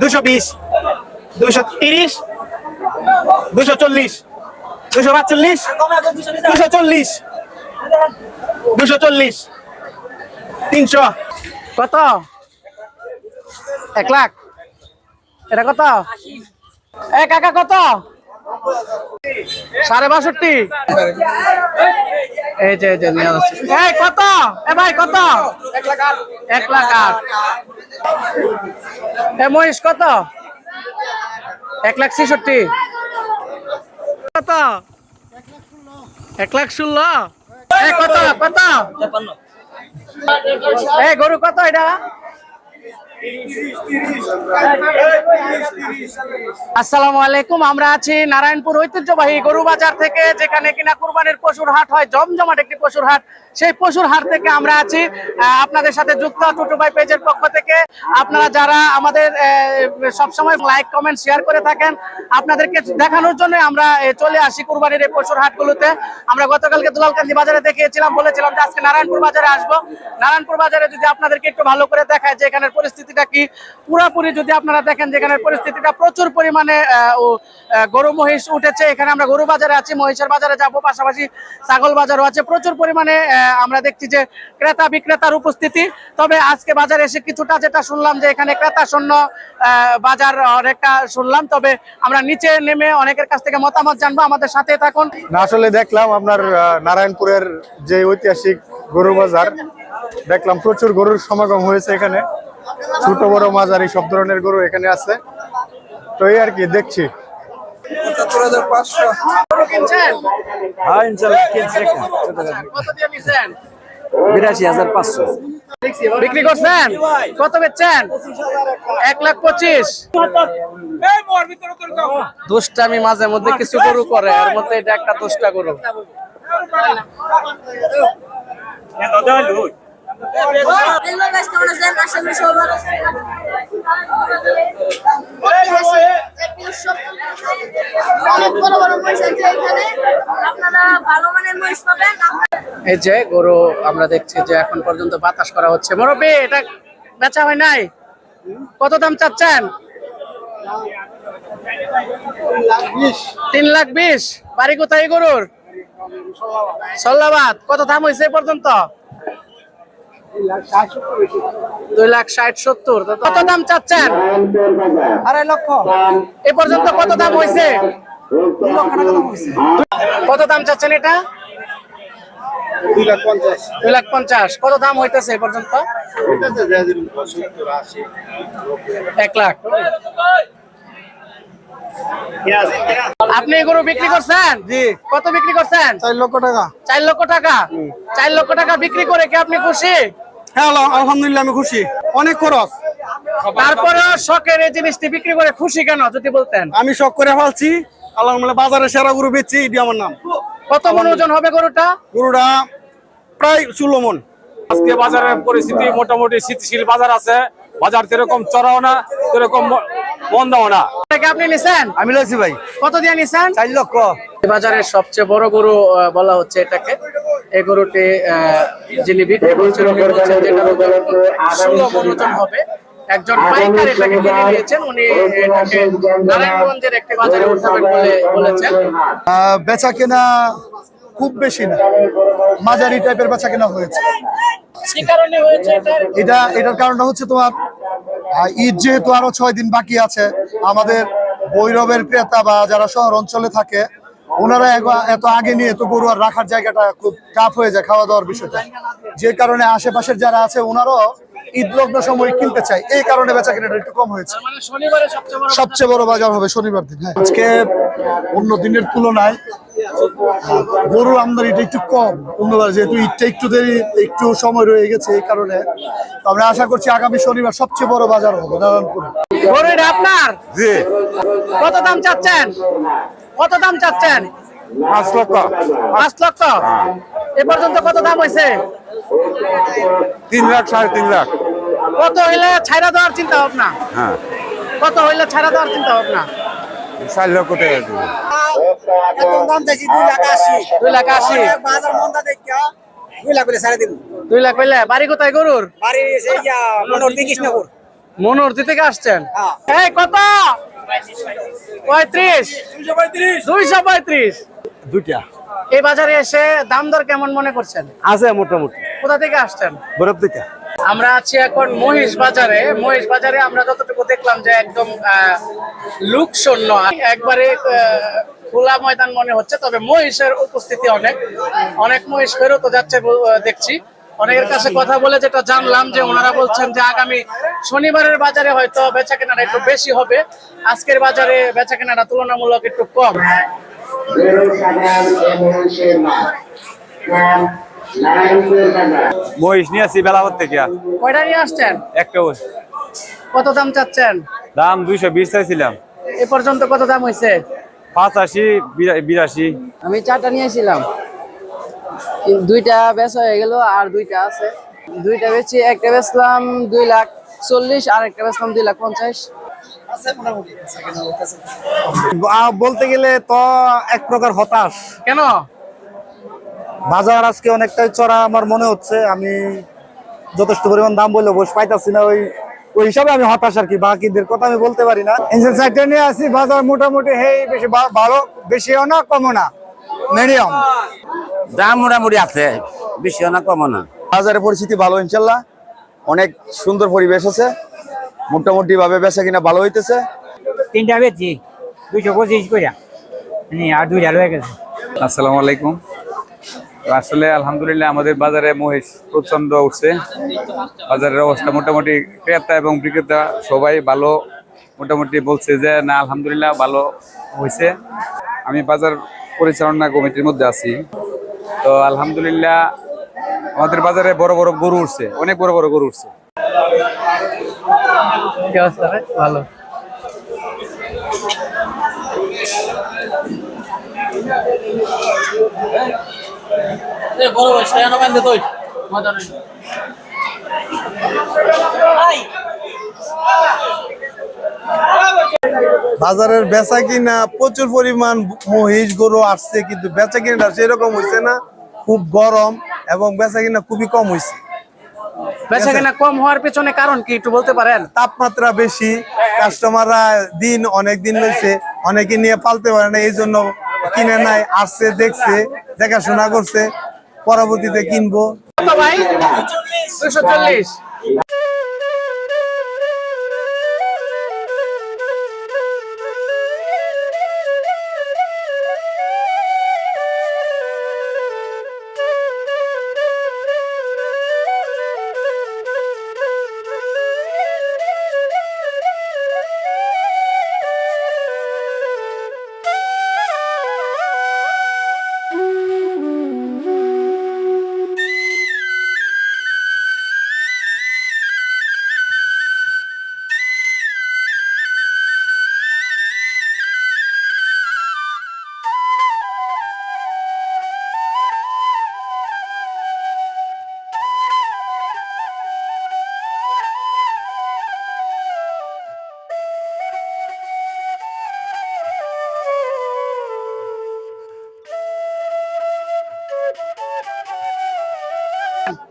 দুশো বিশ, দুশো তিরিশ, দুশো চল্লিশ, দুশো পাঁচচল্লিশ, দুশো চল্লিশ দুশো চল্লিশ, তিনশো। কত? এক লাখ। এটা কত? এ কাকা, কত? সাড়ে বাষট্টি। এই যে এই যে। এই, কত? এ ভাই, কত? এক লাখ আট। এ মহিষ, কত? এক লাখ ছেষট্টি। কত? এক লাখ ষোলো। এ, কত? কত? এই গরু কত এটা? আসসালামু আলাইকুম, আমরা আছি নারায়ণপুর ঐতিহ্যবাহী গরু বাজার থেকে, যেখানে কিনা কুরবানির পশুর হাট হয়, জমজমাট একটি পশুর হাট। সেই পশুর হাট থেকে আমরা আছি। আপনাদের সাথে যুক্ত টুটু ভাই পেজের পক্ষ থেকে। আপনারা যারা আমাদের সবসময় লাইক কমেন্ট শেয়ার করে থাকেন, আপনাদেরকে দেখানোর জন্য আমরা চলে আসি কুরবানির এই পশুর হাটগুলোতে। আমরা গতকালকে দুলালকান্দি বাজারে দেখিয়েছিলাম, বলেছিলাম যে আজকে নারায়ণপুর বাজারে আসব। নারায়ণপুর বাজারে যদি আপনাদেরকে একটু ভালো করে দেখায় যে এখানের পরিস্থিতিটা কি, পুরোপুরি যদি আপনারা দেখেন যে এখানের পরিস্থিতিটা প্রচুর পরিমাণে গরু, মহিষ উঠেছে। এখানে আমরা গরু বাজারে আছি, মহিষের বাজারে যাব, পাশাপাশি ছাগল বাজারও আছে। প্রচুর পরিমাণে আমরা দেখছি যে ক্রেতা বিক্রেতার উপস্থিতি। তবে আজকে বাজারে এসে কিছুটা যেটা শুনলাম যে এখানে ক্রেতা শূন্য বাজার অনেকটা শুনলাম। তবে আমরা নিচে নেমে অনেকের কাছ থেকে মতামত জানব। আমাদের সাথে থাকুন। না, আসলে দেখলাম আপনার নারায়ণপুরের যে ঐতিহাসিক গরু বাজার, দেখলাম প্রচুর গরুর সমাগম হয়েছে এখানে। ছোট বড় মাঝারি সব ধরনের গরু এখানে আছে। তো এই আর কি, দেখছি। হ্যাঁ ইনশাল্লাহ কিনছে কত দিয়ে নিছেন বিরাশি হাজার পাঁচশো। বিক্রি করছেন? কত বেচছেন? এক লাখ পঁচিশ। দুষ্টামি মাঝে মধ্যে কিছু গরু করে এর মধ্যে এটা একটা দুষ্টা গরু। কেমন আছেন আশা করি সবাই ভালো আছেন অনেক বড় বড় মহিষ আছে এখানে। আপনারা ভালো মানের মহিষ পাবেন। এই যে গরু আমরা দেখছি যে এখন পর্যন্ত বাতাস করা হচ্ছে। মুরব্বী এটা বেচা হয় নাই? কত দাম চাচ্ছেন? তিন লাখ বিশ। বাড়ি কোথায় গরুর? সল্লাবাদ। কত দাম হয়েছে এ পর্যন্ত? দুই লাখ ষাট সত্তর। কত দাম চাচ্ছেন? আড়াই লক্ষ। এ পর্যন্ত কত দাম হয়েছে কত দাম চাচ্ছেন এটা? দুই লাখ পঞ্চাশ। কত দাম হইতেছে এ পর্যন্ত? এক লাখ। আপনি এগুলো বিক্রি করছেন? জি। কত বিক্রি করছেন? চার লক্ষ টাকা। চার লক্ষ টাকা? চার লক্ষ টাকা বিক্রি করে কি আপনি খুশি? হ্যাঁ আলহামদুলিল্লাহ আমি খুশি। অনেক খরচ। তারপরে শখের এই জিনিসটি বিক্রি করে খুশি কেন যদি বলতেন? আমি শখ করে ফেলছি। আলহামদুলিল্লাহ বাজারে সেরা গরু বেচছি এটি আমার নাম। কত মন ওজন হবে গরুটা? গরুটা প্রায় ষোলো মন। আজকে বাজারের পরিস্থিতি মোটামুটি স্থিতিশীল বাজার আছে। বাজার সেরকম চড়াও না সেরকম বন্দাও না। থেকে আপনি নিছেন? আমি লইছি ভাই। কত দিয়ে নিছেন? চার লক্ষ। এই বাজারের সবচেয়ে বড় গরু আহ, বলা হচ্ছে এটাকে। এই গরুটি যিনি বিক্রি করছেন উনি বলছেন যে এটার ষোলো মন হবে। একজন পাইকার এটাকে কিনে নিয়েছেন উনি এটাকে নারায়ণগঞ্জের একটি বাজারে উঠাবেন বলে বলেছেন। আহ, বেচা কেনা খুব বেশি না। মাঝারি টাইপের বেচা কেনা হয়েছে। কি কারণে হয়েছে এটা এটা এটার কারণটা হচ্ছে তোমার ঈদ যেহেতু আরও ছয় দিন বাকি আছে, আমাদের বৈরবের ক্রেতা বা যারা শহর অঞ্চলে থাকে, ওনারা এত আগে নিয়ে তো গরু আর রাখার জায়গাটা খুব টাফ হয়ে যায় খাওয়া দাওয়ার বিষয়টা। যে কারণে আশেপাশের যারা আছে, ওনারাও ঈদ লগ্ন সময় কিনতে চাই। এই কারণে বেচা কেনাটা একটু কম হয়েছে। মানে সবচেয়ে বড় বাজার হবে শনিবার দিন। হ্যাঁ আজকে অন্য দিনের তুলনায় গরু আমদানিটা একটু কম। অন্যবার যেহেতু ঈদটা একটু দেরি একটু সময় রয়ে গেছে এই কারণে। তো আমরা আশা করছি আগামী শনিবার সবচেয়ে বড় বাজার হবে নারায়ণপুরে। গরু আপনার? জি। কত দাম চাচ্ছেন? কত দাম চাচ্ছেন? পাঁচ লক্ষ। পাঁচ লক্ষ? এ পর্যন্ত কত দাম হয়েছে? তিন লাখ সাড়ে তিন লাখ। কত হইলে ছাইরা দেওয়ার চিন্তা ভাবনা? হ্যাঁ। কত হইলে ছাইরা দেওয়ার চিন্তা ভাবনা? চার লক্ষ টাকা দেবো দুই লাখ আশি। দুই লাখ হইলে বাড়ি কোথায় গরুর? বাড়ি কৃষ্ণপুর। থেকে আসছেন? এই কত? পঁয়ত্রিশ। দুইশো পঁয়ত্রিশ। দুইটা। এই বাজারে এসে দাম দর কেমন মনে করছেন? আছে মোটামুটি। কোথা থেকে আসছেন? বরফ দিকে আমরা আছি এখন মহিষ বাজারে। মহিষ বাজারে আমরা যতটুকু দেখলাম যে একদম লুক শূন্য। একবারে খোলা ময়দান মনে হচ্ছে তবে মহিষের উপস্থিতি অনেক। অনেক মহিষ ফেরত যাচ্ছে দেখছি। অনেকের কাছে কথা বলে যেটা জানলাম যে ওনারা বলছেন যে আগামী শনিবারের বাজারে হয়তো বেচা কেনাটা একটু বেশি হবে। আজকের বাজারে বেচা কেনাটা তুলনামূলক একটু কম। মহিষ নিয়ে আসি বেলাবর থেকে কয়টা নিয়ে আসছেন? একটা কত দাম চাচ্ছেন? দাম দুইশো বিশ চাইছিলাম। এ পর্যন্ত কত দাম হয়েছে পাঁচাশি বিরাশি। আমি চারটা নিয়েছিলাম দুইটা বেচ হয়ে গেল আর দুইটা আছে। দুইটা বেচি একটা বেচলাম দুই লাখ চল্লিশ আর একটা বেচলাম দুই লাখ পঞ্চাশ। বলতে গেলে তো এক প্রকার হতাশ। কেন? বাজার আজকে অনেকটাই চড়া আমার মনে হচ্ছে। আমি যথেষ্ট পরিমাণ দাম বললে বস পাইতাছি না। ওই ওই হিসাবে আমি হতাশ আর কি বাকিদের কথা আমি বলতে পারি না। ইঞ্জিন সাইডটা নিয়ে আসি বাজার মোটামুটি হেই বেশি ভালো বেশিও না কমও না। মিডিয়াম দাম মোটামুটি আছে বেশি না কম না। বাজারের পরিস্থিতি ভালো ইনশাল্লাহ। অনেক সুন্দর পরিবেশ আছে। মোটামুটি ভাবে বেচা কিনা ভালো হইতেছে? তিনটা বেচছি দুইশো পঁচিশ করে আর দুইটা লয়ে গেছে। আসসালামু আলাইকুম। আসলে আলহামদুলিল্লাহ আমাদের বাজারে মহিষ প্রচণ্ড উঠছে। বাজারের অবস্থা মোটামুটি ক্রেতা এবং বিক্রেতা সবাই ভালো। মোটামুটি বলছে যে না আলহামদুলিল্লাহ ভালো হয়েছে আমি বাজার পরিচালনা কমিটির মধ্যে আছি। তো আলহামদুলিল্লাহ আমাদের বাজারে বড় বড় গরু উঠছে অনেক বড় বড় গরু উঠছে। কি অবস্থা রে? ভালো। বড় ভাই সায়ানো বান্ধে তুই। মজা নেই বাজারের বেচা কিনা প্রচুর পরিমাণ মহিষ গরু আসছে কিন্তু বেচা কিনাটা সেরকম হয়েছে না। খুব গরম এবং বেচা কিনা খুবই কম হয়েছে বেচা কেনা কম হওয়ার পেছনে কারণ কি একটু বলতে পারেন? তাপমাত্রা বেশি কাস্টমাররা দিন অনেক দিন রয়েছে অনেকে নিয়ে পালতে পারে না এই জন্য কিনে নাই আসছে দেখছে দেখাশোনা করছে পরবর্তীতে কিনবো। ভাই? দুশো চল্লিশ।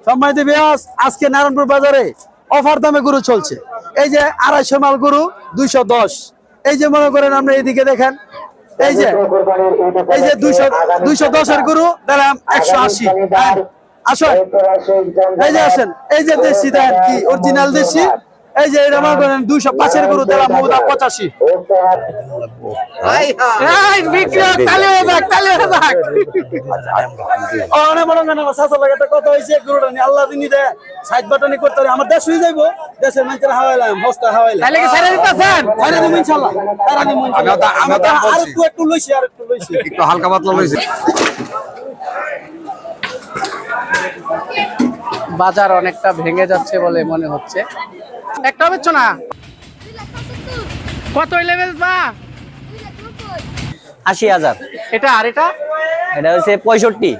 সম্মানিত বিয়াস আজকে নারায়ণপুর বাজারে অফার দামে গরু চলছে। এই যে আড়াইশো মাল গরু, দুইশো দশ। এই যে মনে করেন আপনি এইদিকে দেখেন, এই যে এই যে দুইশো দুইশো দশের গরু দিলাম একশো আশি। আসেন। এই যে আসেন, এই যে দেশি, দেন কি অরিজিনাল দেশি। এই যে এটা মনে করেন দুইশো পাঁচের গরু দিলাম মৌদা পঁচাশি। এই, বিক্রি হোক, তালি যাক, তালি যাক। অনেক মনে করেন আমার শাশুর লাগে একটা হয়েছে গরুটা নিয়ে আল্লাহ দিনই দেয়। সাইড বাটনি করতে পারে আমার দেশ হয়ে যাইবো। দেশের মানুষের হাওয়াইলাম হস্তা হাওয়াইলাম। তাহলে কি ছেড়ে দিতেছেন? ছাড়া দিব ইনশাল্লাহ ছাড়া দিব ইনশাল্লাহ আমি তো আর একটু একটু লইছি আর একটু লইছি একটু হালকা পাতলা হয়েছে বাজার অনেকটা ভেঙে যাচ্ছে বলে মনে হচ্ছে। একটা বেচছো না। কত লেভেল বা? আশি হাজার। এটা আর এটা? এটা হচ্ছে পঁয়ষট্টি।